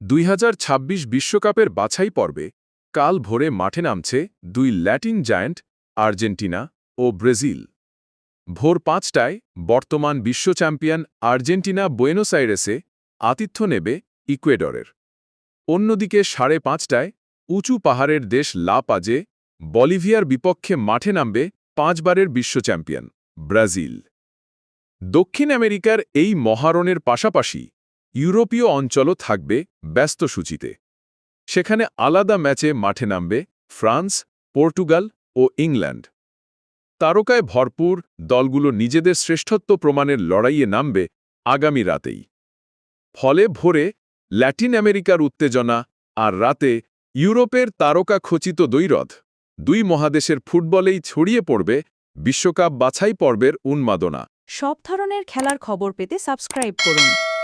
দুই বিশ্বকাপের বাছাই পর্বে কাল ভোরে মাঠে নামছে দুই ল্যাটিন জায়ান্ট, আর্জেন্টিনা ও ব্রাজিল। ভোর পাঁচটায় বর্তমান বিশ্ব চ্যাম্পিয়ন আর্জেন্টিনা বুয়েনোস আইরেসে আতিথ্য নেবে ইকুয়েডরের। অন্যদিকে সাড়ে পাঁচটায় উঁচু পাহাড়ের দেশ লা পাজে বলিভিয়ার বিপক্ষে মাঠে নামবে পাঁচবারের বিশ্ব চ্যাম্পিয়ন, ব্রাজিল। দক্ষিণ আমেরিকার এই মহারণের পাশাপাশি ইউরোপীয় অঞ্চলও থাকবে ব্যস্ত সূচিতে। সেখানে আলাদা ম্যাচে মাঠে নামবে ফ্রান্স, পর্তুগাল ও ইংল্যান্ড। তারকায় ভরপুর দলগুলো নিজেদের শ্রেষ্ঠত্ব প্রমাণের লড়াইয়ে নামবে আগামী রাতেই। ফলে ভোরে ল্যাটিন আমেরিকার উত্তেজনা আর রাতে ইউরোপের তারকা খচিত দৈরথ দুই মহাদেশের ফুটবলেই ছড়িয়ে পড়বে বিশ্বকাপ বাছাই পর্বের উন্মাদনা। সব ধরনের খেলার খবর পেতে সাবস্ক্রাইব করুন।